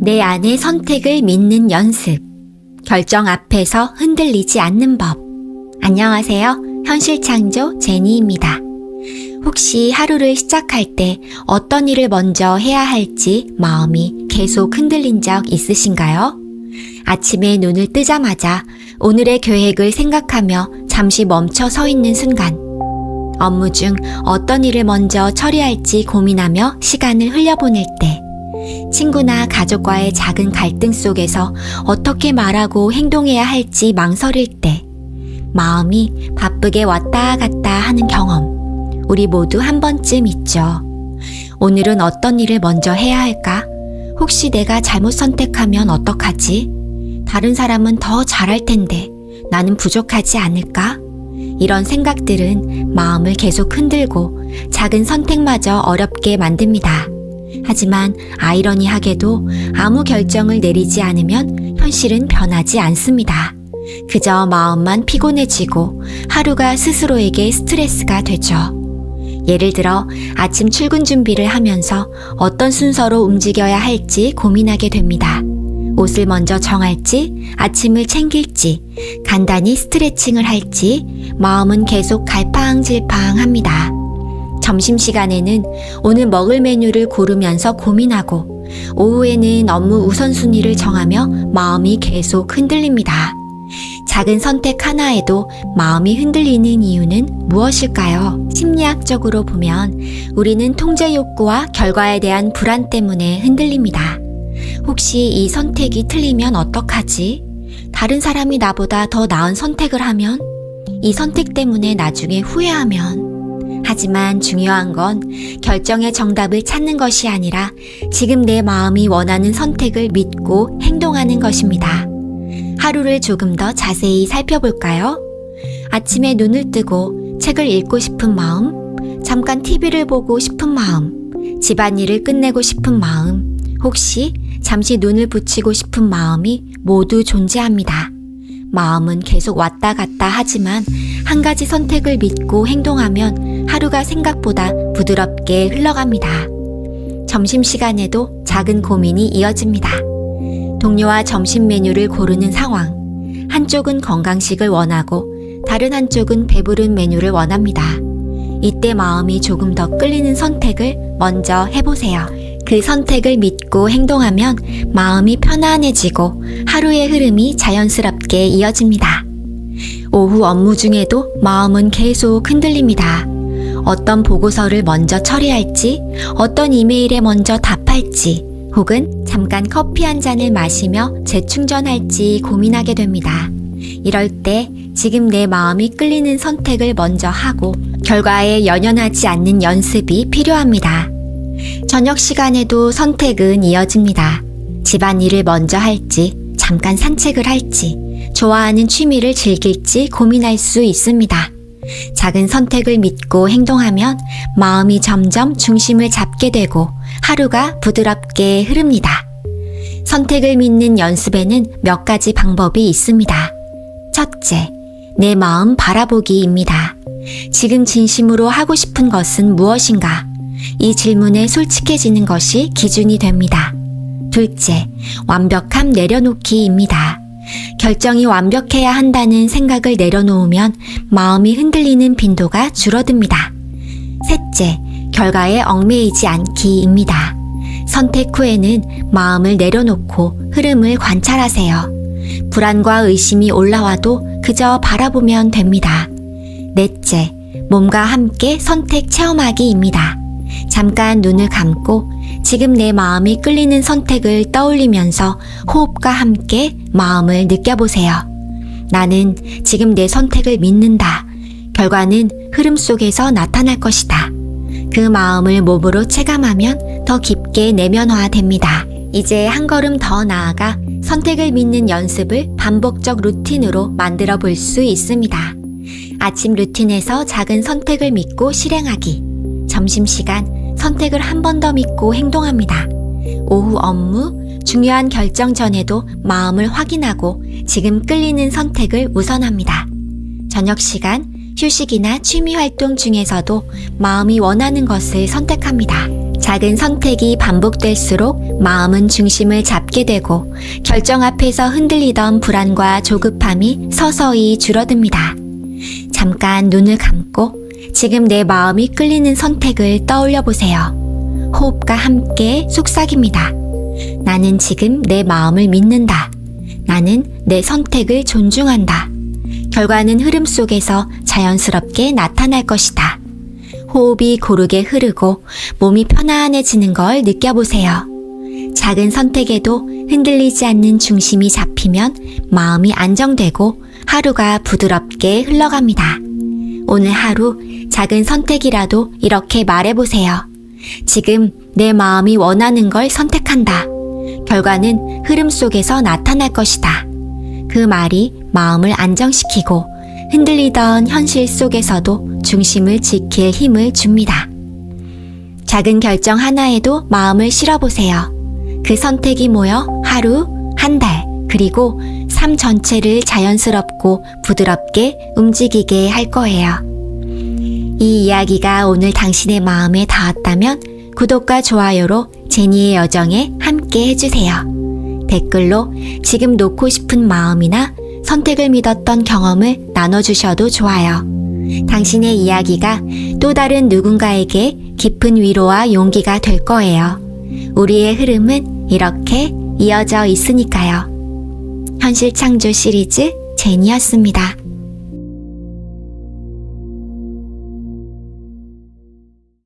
내 안의 선택을 믿는 연습. 결정 앞에서 흔들리지 않는 법. 안녕하세요. 현실창조 제니입니다. 혹시 하루를 시작할 때 어떤 일을 먼저 해야 할지 마음이 계속 흔들린 적 있으신가요? 아침에 눈을 뜨자마자 오늘의 계획을 생각하며 잠시 멈춰 서 있는 순간, 업무 중 어떤 일을 먼저 처리할지 고민하며 시간을 흘려보낼 때, 친구나 가족과의 작은 갈등 속에서 어떻게 말하고 행동해야 할지 망설일 때, 마음이 바쁘게 왔다 갔다 하는 경험, 우리 모두 한 번쯤 있죠. 오늘은 어떤 일을 먼저 해야 할까? 혹시 내가 잘못 선택하면 어떡하지? 다른 사람은 더 잘할 텐데 나는 부족하지 않을까? 이런 생각들은 마음을 계속 흔들고 작은 선택마저 어렵게 만듭니다. 하지만 아이러니하게도 아무 결정을 내리지 않으면 현실은 변하지 않습니다. 그저 마음만 피곤해지고 하루가 스스로에게 스트레스가 되죠. 예를 들어 아침 출근 준비를 하면서 어떤 순서로 움직여야 할지 고민하게 됩니다. 옷을 먼저 정할지, 아침을 챙길지, 간단히 스트레칭을 할지, 마음은 계속 갈팡질팡 합니다. 점심시간에는 오늘 먹을 메뉴를 고르면서 고민하고, 오후에는 업무 우선순위를 정하며 마음이 계속 흔들립니다. 작은 선택 하나에도 마음이 흔들리는 이유는 무엇일까요? 심리학적으로 보면 우리는 통제 욕구와 결과에 대한 불안 때문에 흔들립니다. 혹시 이 선택이 틀리면 어떡하지? 다른 사람이 나보다 더 나은 선택을 하면? 이 선택 때문에 나중에 후회하면? 하지만 중요한 건 결정의 정답을 찾는 것이 아니라 지금 내 마음이 원하는 선택을 믿고 행동하는 것입니다. 하루를 조금 더 자세히 살펴볼까요? 아침에 눈을 뜨고 책을 읽고 싶은 마음, 잠깐 TV를 보고 싶은 마음, 집안일을 끝내고 싶은 마음, 혹시 잠시 눈을 붙이고 싶은 마음이 모두 존재합니다. 마음은 계속 왔다 갔다 하지만 한 가지 선택을 믿고 행동하면 하루가 생각보다 부드럽게 흘러갑니다. 점심시간에도 작은 고민이 이어집니다. 동료와 점심 메뉴를 고르는 상황. 한쪽은 건강식을 원하고 다른 한쪽은 배부른 메뉴를 원합니다. 이때 마음이 조금 더 끌리는 선택을 먼저 해보세요. 그 선택을 믿고 행동하면 마음이 편안해지고 하루의 흐름이 자연스럽게 이어집니다. 오후 업무 중에도 마음은 계속 흔들립니다. 어떤 보고서를 먼저 처리할지, 어떤 이메일에 먼저 답할지, 혹은 잠깐 커피 한 잔을 마시며 재충전할지 고민하게 됩니다. 이럴 때 지금 내 마음이 끌리는 선택을 먼저 하고 결과에 연연하지 않는 연습이 필요합니다. 저녁 시간에도 선택은 이어집니다. 집안일을 먼저 할지, 잠깐 산책을 할지, 좋아하는 취미를 즐길지 고민할 수 있습니다. 작은 선택을 믿고 행동하면 마음이 점점 중심을 잡게 되고 하루가 부드럽게 흐릅니다. 선택을 믿는 연습에는 몇 가지 방법이 있습니다. 첫째, 내 마음 바라보기입니다. 지금 진심으로 하고 싶은 것은 무엇인가? 이 질문에 솔직해지는 것이 기준이 됩니다. 둘째, 완벽함 내려놓기입니다. 결정이 완벽해야 한다는 생각을 내려놓으면 마음이 흔들리는 빈도가 줄어듭니다. 셋째, 결과에 얽매이지 않기입니다. 선택 후에는 마음을 내려놓고 흐름을 관찰하세요. 불안과 의심이 올라와도 그저 바라보면 됩니다. 넷째, 몸과 함께 선택 체험하기입니다. 잠깐 눈을 감고 지금 내 마음이 끌리는 선택을 떠올리면서 호흡과 함께 마음을 느껴보세요. 나는 지금 내 선택을 믿는다. 결과는 흐름 속에서 나타날 것이다. 그 마음을 몸으로 체감하면 더 깊게 내면화됩니다. 이제 한 걸음 더 나아가 선택을 믿는 연습을 반복적 루틴으로 만들어 볼 수 있습니다. 아침 루틴에서 작은 선택을 믿고 실행하기. 점심시간 선택을 한 번 더 믿고 행동합니다. 오후 업무, 중요한 결정 전에도 마음을 확인하고 지금 끌리는 선택을 우선합니다. 저녁 시간, 휴식이나 취미 활동 중에서도 마음이 원하는 것을 선택합니다. 작은 선택이 반복될수록 마음은 중심을 잡게 되고 결정 앞에서 흔들리던 불안과 조급함이 서서히 줄어듭니다. 잠깐 눈을 감고 지금 내 마음이 끌리는 선택을 떠올려 보세요. 호흡과 함께 속삭입니다. 나는 지금 내 마음을 믿는다. 나는 내 선택을 존중한다. 결과는 흐름 속에서 자연스럽게 나타날 것이다. 호흡이 고르게 흐르고 몸이 편안해지는 걸 느껴보세요. 작은 선택에도 흔들리지 않는 중심이 잡히면 마음이 안정되고 하루가 부드럽게 흘러갑니다. 오늘 하루 작은 선택이라도 이렇게 말해보세요. 지금 내 마음이 원하는 걸 선택한다. 결과는 흐름 속에서 나타날 것이다. 그 말이 마음을 안정시키고 흔들리던 현실 속에서도 중심을 지킬 힘을 줍니다. 작은 결정 하나에도 마음을 실어보세요. 그 선택이 모여 하루, 한 달, 그리고 삶 전체를 자연스럽고 부드럽게 움직이게 할 거예요. 이 이야기가 오늘 당신의 마음에 닿았다면 구독과 좋아요로 제니의 여정에 함께 해주세요. 댓글로 지금 놓고 싶은 마음이나 선택을 믿었던 경험을 나눠주셔도 좋아요. 당신의 이야기가 또 다른 누군가에게 깊은 위로와 용기가 될 거예요. 우리의 흐름은 이렇게 이어져 있으니까요. 현실 창조 시리즈 제니였습니다.